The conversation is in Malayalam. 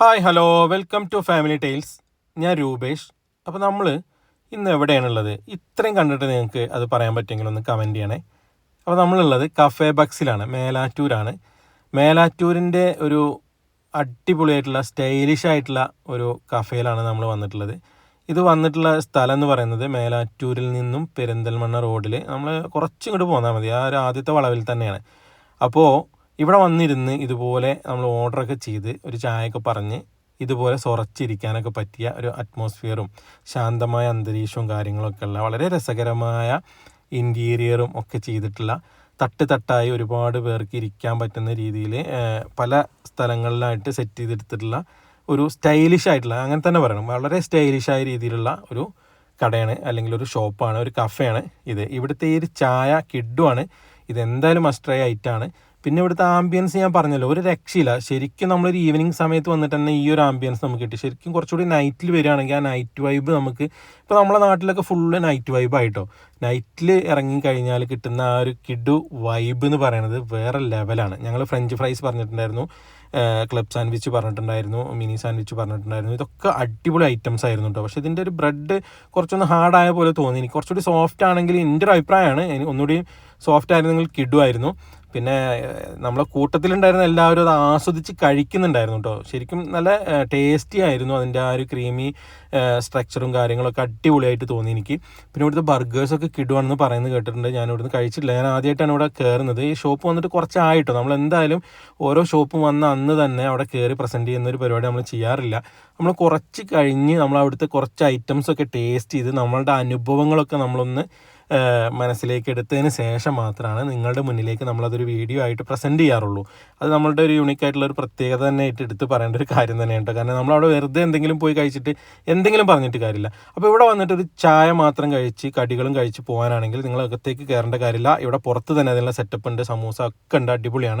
Hi hello. Welcome to family tiles. ഞാൻ രൂപേഷ്. അപ്പോൾ നമ്മൾ ഇന്ന് എവിടെയാണുള്ളത്? ഇത്രയും കണ്ടിട്ട് നിങ്ങൾക്ക് അത് പറയാൻ പറ്റുമെങ്കിൽ ഒന്ന് കമന്റ് ചെയ്യണേ. അപ്പോൾ നമ്മളുള്ളത് കഫേ ബക്സിലാണ് മേലാറ്റൂരാണ്. മേലാറ്റൂരിന്റെ ഒരു അടിപൊളിയായിട്ടുള്ള സ്റ്റൈലിഷ് ആയിട്ടുള്ള ഒരു കഫേയിലാണ് നമ്മൾ വന്നിട്ടുള്ളത്. ഇത് വന്നിട്ടുള്ള സ്ഥലം എന്ന് പറയുന്നത് മേലാറ്റൂരിൽ നിന്നും പെരിന്തൽമണ്ണ റോഡിൽ നമ്മൾ കുറച്ചിങ്ങോട്ട് പോന്നാൽ മതി. ആ ഒരു ആദ്യത്തെ വളവിൽ തന്നെയാണ്. അപ്പോൾ ഇവിടെ വന്നിരുന്ന് ഇതുപോലെ നമ്മൾ ഓർഡറൊക്കെ ചെയ്ത് ഒരു ചായയൊക്കെ പറഞ്ഞ് ഇതുപോലെ സുറച്ചിരിക്കാനൊക്കെ പറ്റിയ ഒരു അറ്റ്മോസ്ഫിയറും ശാന്തമായ അന്തരീക്ഷവും കാര്യങ്ങളൊക്കെ ഉള്ള വളരെ രസകരമായ ഇന്റീരിയറും ഒക്കെ ചെയ്തിട്ടുള്ള തട്ട് തട്ടായി ഒരുപാട് പേർക്ക് ഇരിക്കാൻ പറ്റുന്ന രീതിയിൽ പല സ്ഥലങ്ങളിലായിട്ട് സെറ്റ് ചെയ്തെടുത്തിട്ടുള്ള ഒരു സ്റ്റൈലിഷ് ആയിട്ടുള്ള അങ്ങനെ തന്നെ പറയണം വളരെ സ്റ്റൈലിഷ് ആയ രീതിയിലുള്ള ഒരു കടയാണ് അല്ലെങ്കിൽ ഒരു ഷോപ്പാണ് ഒരു കഫേയാണ് ഇത്. ഇവിടുത്തെ ഈ ഒരു ചായ കിഡുമാണ് ഇതെന്തായാലും മസ്റ്ററായ ആയിട്ടാണ്. പിന്നെ ഇവിടുത്തെ ആംബിയൻസ് ഞാൻ പറഞ്ഞല്ലോ ഒരു രക്ഷയില്ല. ശരിക്കും നമ്മളൊരു ഈവനിങ് സമയത്ത് വന്നിട്ട് തന്നെ ഈ ഒരു ആംബിയൻസ് നമുക്ക് കിട്ടി. ശരിക്കും കുറച്ചുകൂടി നൈറ്റിൽ വരികയാണെങ്കിൽ ആ നൈറ്റ് വൈബ് നമുക്ക് ഇപ്പോൾ നമ്മളെ നാട്ടിലൊക്കെ ഫുള്ള് നൈറ്റ് വൈബ് ആയിട്ടോ. നൈറ്റിൽ ഇറങ്ങിക്കഴിഞ്ഞാൽ കിട്ടുന്ന ആ ഒരു കിഡു വൈബ് എന്ന് പറയുന്നത് വേറെ ലെവലാണ് ഞങ്ങൾ ഫ്രഞ്ച് ഫ്രൈസ് പറഞ്ഞിട്ടുണ്ടായിരുന്നു ക്ലബ് സാൻഡ്വിച്ച് പറഞ്ഞിട്ടുണ്ടായിരുന്നു മിനി സാൻഡ്വിച്ച് പറഞ്ഞിട്ടുണ്ടായിരുന്നു. ഇതൊക്കെ അടിപൊളി ഐറ്റംസ് ആയിരുന്നു കേട്ടോ പക്ഷേ ഇതിന്റെ ഒരു ബ്രെഡ് കുറച്ചൊന്ന് ഹാർഡായ പോലെ തോന്നി. എനിക്ക് കുറച്ചുകൂടി സോഫ്റ്റ് ആണെങ്കിൽ എന്റെ ഒരു അഭിപ്രായമാണ്. ഒന്നുകൂടി സോഫ്റ്റ് ആയിരുന്നെങ്കിൽ കിഡുമായിരുന്നു പിന്നെ നമ്മളെ കൂട്ടത്തിലുണ്ടായിരുന്ന എല്ലാവരും അത് ആസ്വദിച്ച് കഴിക്കുന്നുണ്ടായിരുന്നു കേട്ടോ ശരിക്കും നല്ല ടേസ്റ്റി ആയിരുന്നു അതിന്റെ ആ ഒരു ക്രീമി സ്ട്രക്ചറും കാര്യങ്ങളൊക്കെ അടിപൊളിയായിട്ട് തോന്നി എനിക്ക്. പിന്നെ ഇവിടുത്തെ ബർഗേഴ്സൊക്കെ കിടുവാണെന്ന് പറയുന്നത് കേട്ടിട്ടുണ്ട്. ഞാൻ ഇവിടുന്ന് കഴിച്ചിട്ടില്ല. ഞാൻ ആദ്യമായിട്ടാണ് ഇവിടെ കയറുന്നത് ഈ ഷോപ്പ് വന്നിട്ട് കുറച്ചായിട്ടോ. നമ്മൾ എന്തായാലും ഓരോ ഷോപ്പും വന്ന അന്ന് തന്നെ അവിടെ കയറി പ്രസന്റ് ചെയ്യുന്ന ഒരു പരിപാടി നമ്മൾ ചെയ്യാറില്ല. നമ്മൾ കുറച്ച് കഴിഞ്ഞ് നമ്മൾ അവിടുത്തെ കുറച്ച് ഐറ്റംസ് ഒക്കെ ടേസ്റ്റ് ചെയ്ത് നമ്മളുടെ അനുഭവങ്ങളൊക്കെ നമ്മളൊന്ന് മനസ്സിലേക്ക് എടുത്തതിന് ശേഷം മാത്രമാണ് നിങ്ങളുടെ മുന്നിലേക്ക് നമ്മളതൊരു വീഡിയോ ആയിട്ട് പ്രസന്റ് ചെയ്യാറുള്ളൂ. അത് നമ്മളുടെ ഒരു യൂണിക് ആയിട്ടുള്ള ഒരു പ്രത്യേകത തന്നെ ആയിട്ട് എടുത്ത് പറയേണ്ട ഒരു കാര്യം തന്നെയാണ് കാരണം നമ്മളവിടെ വെറുതെ എന്തെങ്കിലും പോയി കഴിച്ചിട്ട് എന്തെങ്കിലും പറഞ്ഞിട്ട് കാര്യമില്ല. അപ്പോൾ ഇവിടെ വന്നിട്ട് ഒരു ചായ മാത്രം കഴിച്ച് കടികളും കഴിച്ച് പോകാനാണെങ്കിൽ നിങ്ങൾ അകത്തേക്ക് കയറേണ്ട കാര്യമില്ല. ഇവിടെ പുറത്ത് തന്നെ അതിനുള്ള സെറ്റപ്പ് ഉണ്ട്. സമൂസ ഒക്കെ ഉണ്ട്. അടിപൊളിയാണ്.